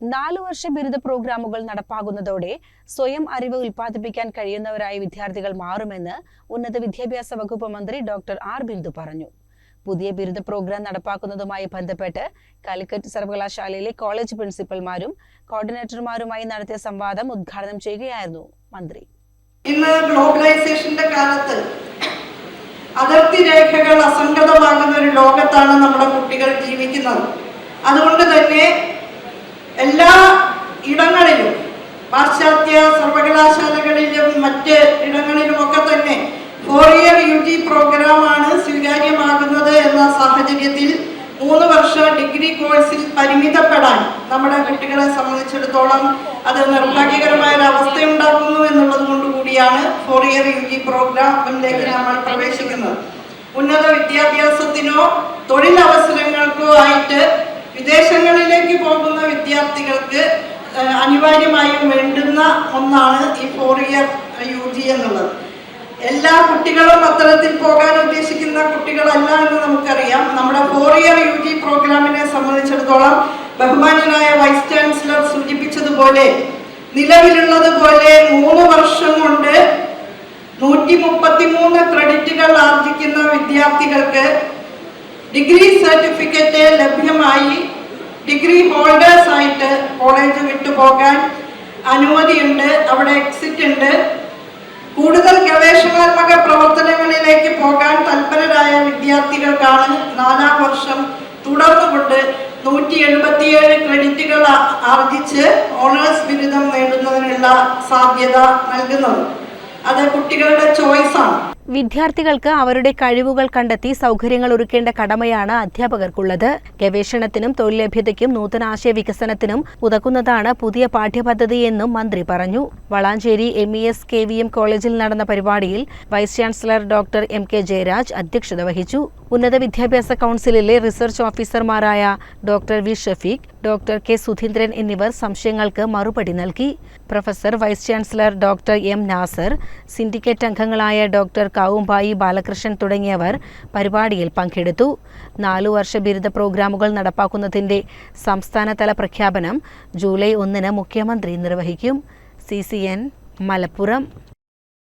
നാലു വർഷ ബിരുദ പ്രോഗ്രാമുകൾ നടപ്പാകുന്നതോടെ സ്വയം അറിവ് ഉൽപ്പാദിപ്പിക്കാൻ കഴിയുന്നവരായ വിദ്യാർത്ഥികൾ മാറുമെന്ന് ഉന്നത വിദ്യാഭ്യാസ വകുപ്പ് മന്ത്രി ഡോക്ടർ ആർ ബിന്ദു പറഞ്ഞു. പുതിയ ബിരുദ പ്രോഗ്രാം നടപ്പാക്കുന്നതുമായി ബന്ധപ്പെട്ട് കാലിക്കറ്റ് സർവകലാശാലയിലെ കോളേജ് പ്രിൻസിപ്പൽമാരും കോർഡിനേറ്റർമാരുമായി നടത്തിയ സംവാദം ഉദ്ഘാടനം ചെയ്യുകയായിരുന്നു മന്ത്രി. ഇന്ന് ഗ്ലോബലൈസേഷന്റെ കാലത്ത് അതിർത്തി രേഖകൾ അസംഗതമാകുന്ന ഒരു ലോകത്താണ് നമ്മുടെ കുട്ടികൾ ജീവിക്കുന്നത്. അതുകൊണ്ട് തന്നെ എല്ലാ ഇടങ്ങളിലും പാശ്ചാത്യ സർവകലാശാലകളിലും മറ്റ് ഇടങ്ങളിലുമൊക്കെ തന്നെ ഫോർ ഇയർ യു ജി പ്രോഗ്രാമാണ് സ്വീകാര്യമാകുന്നത് എന്ന സാഹചര്യത്തിൽ മൂന്ന് വർഷ ഡിഗ്രി കോഴ്സിൽ പരിമിതപ്പെടാൻ നമ്മുടെ കുട്ടികളെ സംബന്ധിച്ചിടത്തോളം അത് നിർഭാഗ്യകരമായ ഒരു അവസ്ഥയുണ്ടാക്കുന്നു എന്നുള്ളത് കൊണ്ട് കൂടിയാണ് ഫോർ ഇയർ യു ജി പ്രോഗ്രാമിലേക്ക് നമ്മൾ പ്രവേശിക്കുന്നത്. ഉന്നത വിദ്യാഭ്യാസത്തിനോ തൊഴിലവസരങ്ങൾക്കോ ആയിട്ട് ഏഹ്, അനിവാര്യമായും വേണ്ടുന്ന ഒന്നാണ് ഈ ഫോർ ഇയർ യു ജി എന്നുള്ളത്. എല്ലാ കുട്ടികളും അത്തരത്തിൽ പോകാൻ ഉദ്ദേശിക്കുന്ന കുട്ടികളല്ല എന്ന് നമുക്കറിയാം. നമ്മുടെ ഫോർ ഇയർ യു ജി പ്രോഗ്രാമിനെ സംബന്ധിച്ചിടത്തോളം ബഹുമാനായ വൈസ് ചാൻസലർ സൂചിപ്പിച്ചതുപോലെ നിലവിലുള്ളതുപോലെ മൂന്ന് വർഷം കൊണ്ട് നൂറ്റി മുപ്പത്തി മൂന്ന് ക്രെഡിറ്റുകൾ ആർജിക്കുന്ന വിദ്യാർത്ഥികൾക്ക് ഡിഗ്രി സർട്ടിഫിക്കറ്റ് ലഭ്യമായി. ഡിഗ്രി ഹോൾഡേഴ്സ് ആയിട്ട് കോളേജ് വിട്ടുപോകാൻ അനുമതിയുണ്ട് അവിടെ എക്സിറ്റ് ഉണ്ട്. കൂടുതൽ ഗവേഷണാത്മക പ്രവർത്തനങ്ങളിലേക്ക് പോകാൻ തൽപരരായ വിദ്യാർത്ഥികൾക്കാണ് നാലാം വർഷം തുടർന്നുകൊണ്ട് നൂറ്റി എഴുപത്തിയേഴ് ക്രെഡിറ്റുകൾ ആർജിച്ച് ഓണേഴ്സ് ബിരുദം നേടുന്നതിനുള്ള സാധ്യത നൽകുന്നത്. അത് കുട്ടികളുടെ ചോയ്സാണ് വിദ്യാർത്ഥികൾക്ക് അവരുടെ കഴിവുകൾ കണ്ടെത്തി സൗകര്യങ്ങൾ ഒരുക്കേണ്ട കടമയാണ് അധ്യാപകർക്കുള്ളത്. ഗവേഷണത്തിനും തൊഴിൽ ലഭ്യതയ്ക്കും നൂതന ആശയ വികസനത്തിനും ഉതകുന്നതാണ് പുതിയ പാഠ്യപദ്ധതിയെന്നും മന്ത്രി പറഞ്ഞു. Valanchery M E S K V M കോളേജിൽ നടന്ന പരിപാടിയിൽ vice chancellor doctor M K Jayaraj അധ്യക്ഷത വഹിച്ചു. ഉന്നത വിദ്യാഭ്യാസ കൗൺസിലിലെ റിസർച്ച് ഓഫീസർമാരായ doctor V Shafeeq doctor K Sudheendran എന്നിവർ സംശയങ്ങൾക്ക് മറുപടി നൽകി. Professor vice chancellor doctor M Nasar syndicate അംഗങ്ങളായ ഡോക്ടർ കാവുംബായി ബാലകൃഷ്ണൻ തുടങ്ങിയവർ പരിപാടിയിൽ പങ്കെടുത്തു. നാലു വർഷ ബിരുദ പ്രോഗ്രാമുകൾ നടപ്പാക്കുന്നതിന്റെ സംസ്ഥാനതല പ്രഖ്യാപനം ജൂലൈ ഒന്നിന് മുഖ്യമന്ത്രി നിർവഹിക്കും. സി മലപ്പുറം.